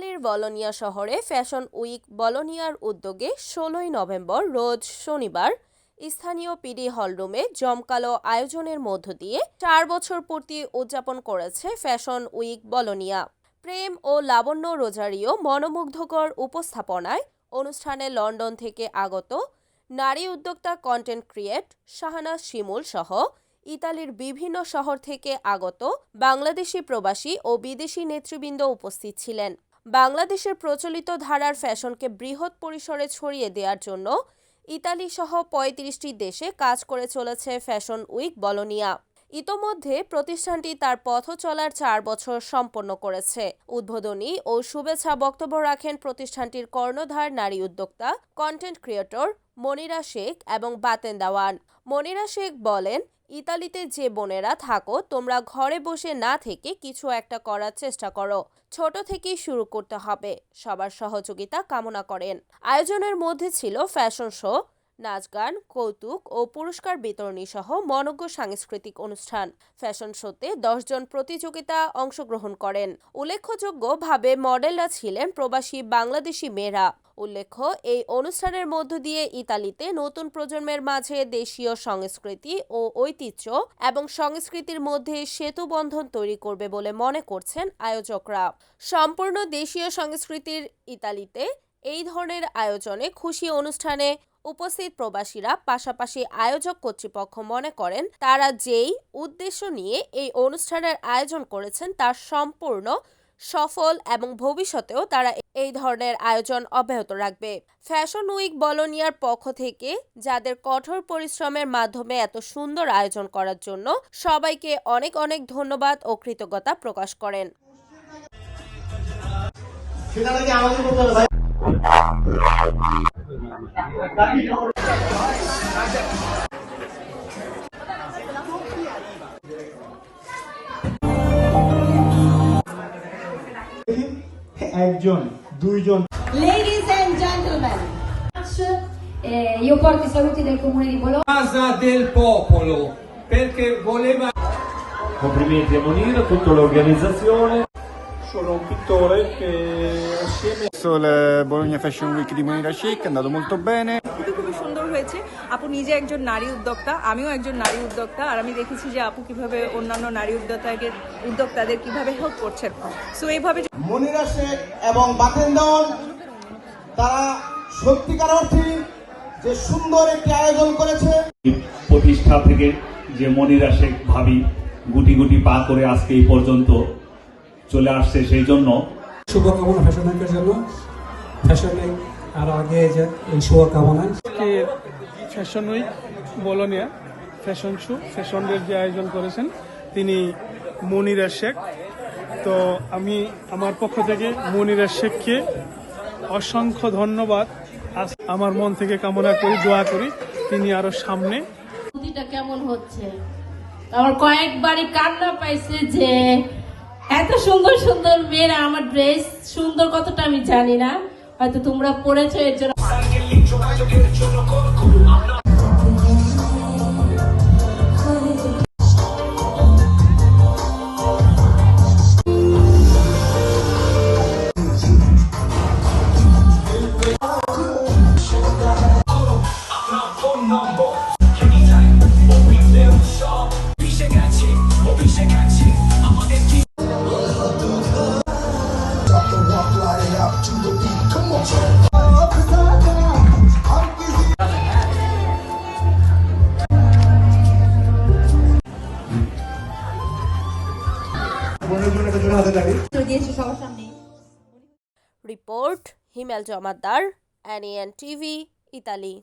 ইতালির বলোনিয়া শহরে fashion week বলোনিয়ার উদ্যোগে ষোলোই নভেম্বর রোজ শনিবার স্থানীয় পিডি হলরুমে জমকালো আয়োজনের মধ্য দিয়ে চার বছর পূর্তি উদযাপন করেছে ফ্যাশন উইক বলোনিয়া। প্রেম ও লাবণ্য রোজারিও মনোমুগ্ধকর উপস্থাপনায় অনুষ্ঠানে লন্ডন থেকে আগত নারী উদ্যোক্তা কন্টেন্ট ক্রিয়েট শাহানাজ শিমুল সহ ইতালির বিভিন্ন শহর থেকে আগত বাংলাদেশি প্রবাসী ও বিদেশি নেতৃবৃন্দ উপস্থিত ছিলেন। বাংলাদেশের প্রচলিত ধারার ফ্যাশনকে বৃহৎ পরিসরে ছড়িয়ে দেওয়ার জন্য ইতালি সহ পঁয়ত্রিশটি দেশে কাজ করে চলেছে ফ্যাশন উইক বলোনিয়া। ইতোমধ্যে প্রতিষ্ঠানটি তার পথ চলার চার বছর সম্পন্ন করেছে। উদ্বোধনী ও শুভেচ্ছা বক্তব্য রাখেন প্রতিষ্ঠানটির কর্ণধার, নারী উদ্যোক্তা কন্টেন্ট ক্রিয়েটর মনিরা শেখ এবং বাতেন দাওয়ান মনিরা শেখ বলেন ইতালিতে যে বোনেরা থাকো, তোমরা ঘরে বসে না থেকে কিছু একটা করার চেষ্টা করো। ছোট থেকেই শুরু করতে হবে। সবার সহযোগিতা কামনা করেন। আয়োজনের মধ্যে ছিল ফ্যাশন শো, নাচ গান, কৌতুক ও পুরস্কার বিতরণী সহ মনজ্ঞ সাংস্কৃতিক অনুষ্ঠান। ফ্যাশন শোতে দশজন প্রতিযোগিতা অংশগ্রহণ করেন। উল্লেখযোগ্যভাবে মডেলরা ছিলেন প্রবাসী বাংলাদেশি মেয়েরা। উল্লেখ্য, এই অনুষ্ঠানের মধ্য দিয়ে ইতালিতে নতুন প্রজন্মের মাঝে দেশীয় সংস্কৃতি ও ঐতিহ্য এবং সংস্কৃতির মধ্যে সেতু বন্ধন তৈরি করবে বলে মনে করছেন আয়োজকরা। সম্পূর্ণ দেশীয় সংস্কৃতির ইতালিতে এই ধরনের আয়োজনে খুশি অনুষ্ঠানে উপস্থিত প্রবাসীরা, পাশাপাশি আয়োজক কর্তৃপক্ষ মনে করেন, তারা যেই উদ্দেশ্য নিয়ে এই অনুষ্ঠানের আয়োজন করেছেন তার সম্পূর্ণ সফল এবং ভবিষ্যতেও তারা এই ধরনের আয়োজন অব্যাহত রাখবে। ফ্যাশন উইক বলোনিয়ার পক্ষ থেকে যাদের কঠোর পরিশ্রমের মাধ্যমে এত সুন্দর আয়োজন করার জন্য সবাইকে অনেক অনেক ধন্যবাদ ও কৃতজ্ঞতা প্রকাশ করেন। একজন দুইজন Ladies and gentlemen, Eh, io porto i saluti del comune di Bologna. Casa del Popolo perché voleva Complimenti a Moniro, tutta l'organizzazione. Sono un pittore che assieme Adesso il Bologna Fashion Week di Monira Chic è andato molto bene. খুবই খুবই সুন্দর হয়েছে। আপু নিজে একজন নারী উদ্যোক্তা আমিও একজন নারী উদ্যোক্তা আর আমি দেখেছি যে আপু কীভাবে অন্যান্য নারী উদ্যোক্তাকে উদ্যোক্তাদের কীভাবে হেল্প করছেন। সো এইভাবে মনিরা শেখ এবং বাতেন দেওয়ান তারা সত্যিকার অর্থে যে সুন্দর একটি আয়োজন করেছে। প্রতিষ্ঠা থেকে যে মনিরা শেখ ভাবি গুটি গুটি পা করে আজকে এই পর্যন্ত চলে আসছে সেই জন্য। শুভকামনা ফ্যাশন উইকের জন্য। ফ্যাশনে আরও আগে যে এই শুভকামনায় fashion week Bologna. Fashion show ফ্যাশনের যে আয়োজন করেছেন তিনি মনিরা শেখ। তো আমি আমার পক্ষ থেকে মনিরা শেখকে অসংখ্য ধন্যবাদ। আজ আমার মন থেকে কামনা করি দোয়া করি তিনি আরও সামনে। কেমন হচ্ছে? আমার কয়েকবারই কান্না পাইছে যে এত সুন্দর সুন্দর মেয়েরা আমার ড্রেস সুন্দর কতটা আমি জানি না। হয়তো তোমরা পড়েছো, এর জন্য দিয়েছি সবার সামনে report Himel Jamaddar NN TV Italy